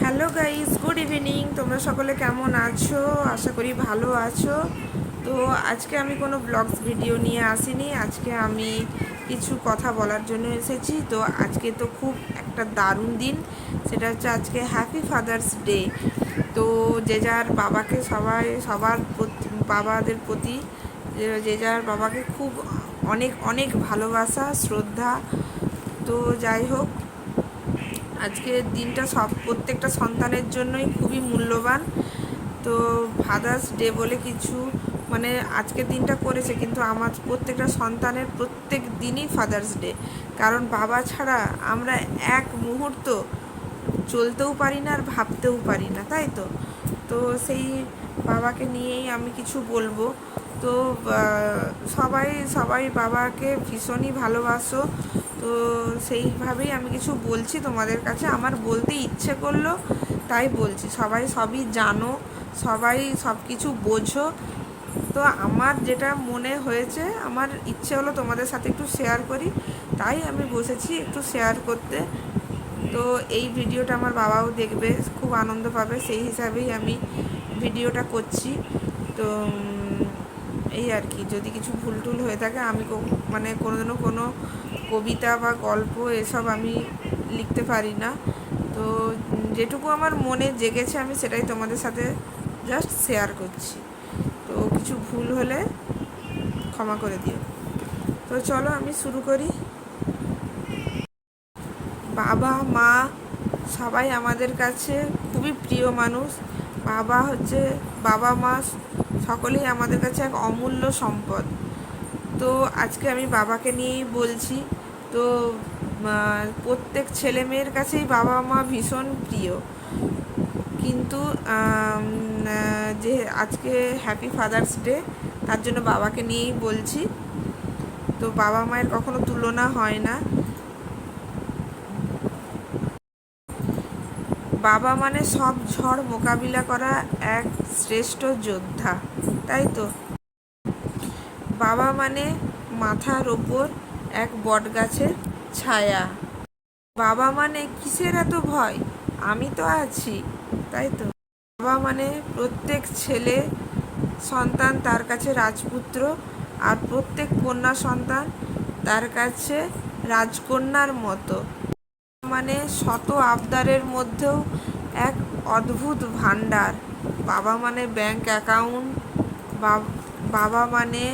Hello guys, good evening. তোমরা সকলে কেমন আছো? আশা করি ভালো আছো। তো আজকে আমি কোনো ব্লগস ভিডিও নিয়ে আসিনি। আজকে আমি কিছু কথা বলার জন্য এসেছি। তো আজকে তো খুব একটা দারুণ দিন। সেটা হচ্ছে আজকে হ্যাপি ফাদার্স ডে তো যে যার বাবাকে সবাই, সবার বাবাদের প্রতি, যে যার বাবাকে খুব অনেক অনেক ভালোবাসা, শ্রদ্ধা। তো যাই হোক আজকের দিনটা সব প্রত্যেকটা সন্তানের জন্যই খুবই মূল্যবান। তো ফাদার্স ডে বলে কিছু মানে আজকের দিনটা করেছে, কিন্তু আমার প্রত্যেকটা সন্তানের প্রত্যেক দিনই ফাদার্স ডে কারণ বাবা ছাড়া আমরা এক মুহূর্ত চলতেও পারি না আর ভাবতেও পারি না, তাই তো? তো সেই বাবাকে নিয়েই আমি কিছু বলব। তো সবাই সবাই বাবাকে ভীষণই ভালোবাসো। তো সেইভাবেই আমি কিছু বলছি তোমাদের কাছে। আমার বলতে ইচ্ছে করল, তাই বলছি। সবাই সবই জানো, সবাই সব কিছু বোঝো। তো আমার যেটা মনে হয়েছে, আমার ইচ্ছে হলো তোমাদের সাথে একটু শেয়ার করি। তাই আমি বসেছি একটু শেয়ার করতে। তো এই ভিডিওটা আমার বাবাও দেখবে, খুব আনন্দ পাবে। সেই হিসাবেই আমি ভিডিওটা করছি। তো এই আর কি, যদি কিছু ভুল টুল হয়ে থাকে, আমি মানে কোনোদিনও কোনো কবিতা বা গল্প এসব আমি লিখতে পারি না। তো যেটুকু আমার মনে জেগেছে আমি সেটাই তোমাদের সাথে জাস্ট শেয়ার করছি। তো কিছু ভুল হলে ক্ষমা করে দিও। তো চলো আমি শুরু করি। বাবা, মা সবাই আমাদের কাছে খুবই প্রিয় মানুষ। বাবা হচ্ছে বাবা মা সকলেই আমাদের কাছে এক অমূল্য সম্পদ। তো আজকে আমি বাবাকে নিয়েই বলছি, তো প্রত্যেক ছেলে মেয়ের কাছেই বাবা মা ভীষণ প্রিয়। কিন্তু যে আজকে হ্যাপি ফাদার্স ডে তার জন্য বাবাকে নিয়েই বলছি। তো বাবা মায়ের কখনো তুলনা হয় না। বাবা মানে সব ঝড় মোকাবিলা করা এক শ্রেষ্ঠ যোদ্ধা, তাই তো? বাবা মানে মাথার ওপর এক বটগাছের ছায়া। বাবা মানে কিসের এত ভয়? আমি তো আছি, তাই তো? বাবা মানে প্রত্যেক ছেলে সন্তান তার কাছে রাজপুত্র আর প্রত্যেক কন্যা সন্তান তার কাছে রাজকন্যার মতো। মানে শত আবদারের মধ্যেও এক অদ্ভুত ভাণ্ডার। বাবা মানে ব্যাংক অ্যাকাউন্ট বাবা মানে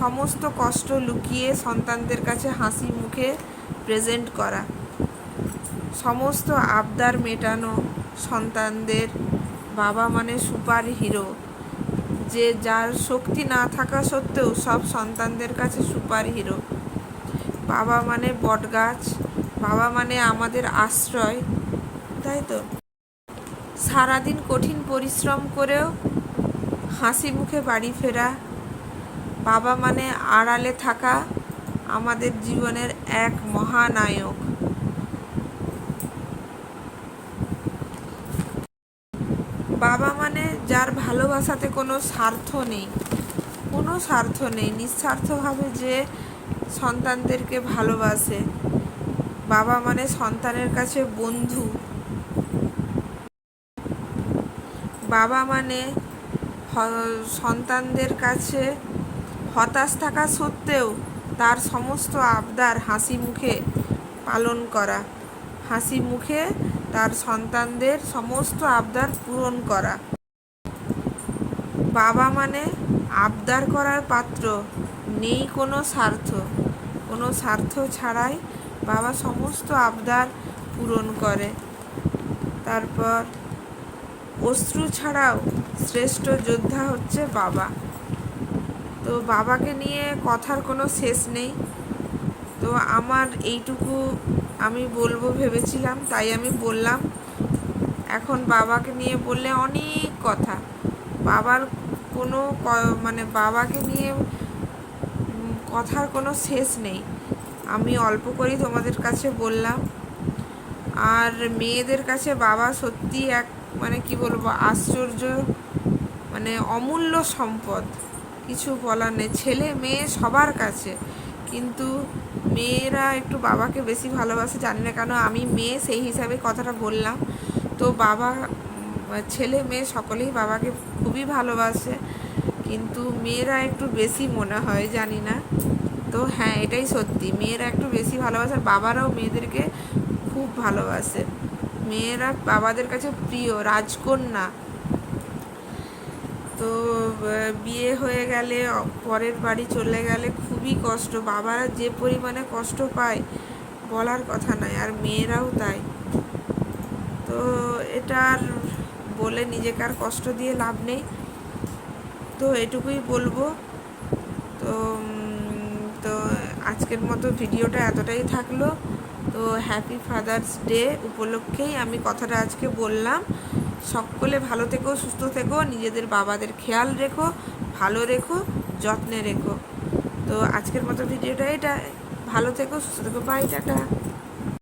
সমস্ত কষ্ট লুকিয়ে সন্তানদের কাছে হাসি মুখে প্রেজেন্ট করা। সমস্ত আবদার মেটানো সন্তানদের বাবা মানে সুপার হিরো যে যার শক্তি না থাকা সত্ত্বেও সব সন্তানদের কাছে সুপার হিরো বাবা মানে বটগাছ বাবা মানে আমাদের আশ্রয়, তাই তো? সারাদিন কঠিন পরিশ্রম করেও হাসি মুখে বাড়ি ফেরা, বাবা মানে আড়ালে থাকা আমাদের জীবনের এক মহানায়ক। বাবা মানে যার ভালোবাসাতে কোনো স্বার্থ নেই, কোনো স্বার্থ নেই, নিঃস্বার্থভাবে যে সন্তানদেরকে ভালোবাসে। বাবা মানে সন্তানের কাছে বন্ধু। বাবা মানে সন্তানদের কাছে হতাশ থাকা সত্ত্বেও তার সমস্ত আবদার হাসি মুখে পালন করা। হাসি মুখে তার সন্তানদের সমস্ত আবদার পূরণ করা। বাবা মানে আবদার করার পাত্র, নেই কোনো স্বার্থ। কোনো স্বার্থ ছাড়াই বাবা সমস্ত আবদার পূরণ করে। তারপর অশ্রু ছাড়াও শ্রেষ্ঠ যোদ্ধা হচ্ছে বাবা। তো বাবাকে নিয়ে কথার কোনো শেষ নেই। তো আমার এইটুকু আমি বলব ভেবেছিলাম, তাই আমি বললাম। এখন বাবাকে নিয়ে বললে অনেক কথা। বাবার কোনো মানে বাবাকে নিয়ে কথার কোনো শেষ নেই। আমি অল্প করেই তোমাদের কাছে বললাম। আর মেয়েদের কাছে বাবা সত্যি এক মানে কি বলব, আশ্চর্য মানে অমূল্য সম্পদ। কিছু বলার নেই। ছেলে, মেয়ে সবার কাছে। কিন্তু মেয়েরা একটু বাবাকে বেশি ভালোবাসে, জানি না কেন। আমি মেয়ে, সেই হিসাবে কথাটা বললাম। তো বাবা, ছেলে, মেয়ে সকলেই বাবাকে খুবই ভালোবাসে। কিন্তু মেয়েরা একটু বেশি মনে হয়, জানি না। তো হ্যাঁ এটাই সত্যি। মেয়েরা একটু বেশি ভালোবাসে বাবারাও মেয়েদেরকে খুব ভালোবাসে। মেয়েরা বাবাদের কাছে প্রিয়, রাজকন্যা। তো বিয়ে হয়ে গেলে, পরের বাড়ি চলে গেলে খুবই কষ্ট। বাবারা যে পরিমাণে কষ্ট পায়, বলার কথা নয়, আর মেয়েরাও তাই। তো, এটা আর বলে নিজেকে আর কষ্ট দিয়ে লাভ নেই। তো, এটুকুই বলব। তো আজকের মতো ভিডিওটা এতটাই থাকল। তো হ্যাপি ফাদার্স ডে উপলক্ষেই আমি কথাটা আজকে বললাম। সকলে ভালো থেকো, সুস্থ থেকো, নিজেদের বাবাদের খেয়াল রেখো, ভালো রেখো, যত্নে রেখো। তো আজকের মতো ভিডিওটা এটা। ভালো থেকো, সুস্থ থেকো। Bye tata.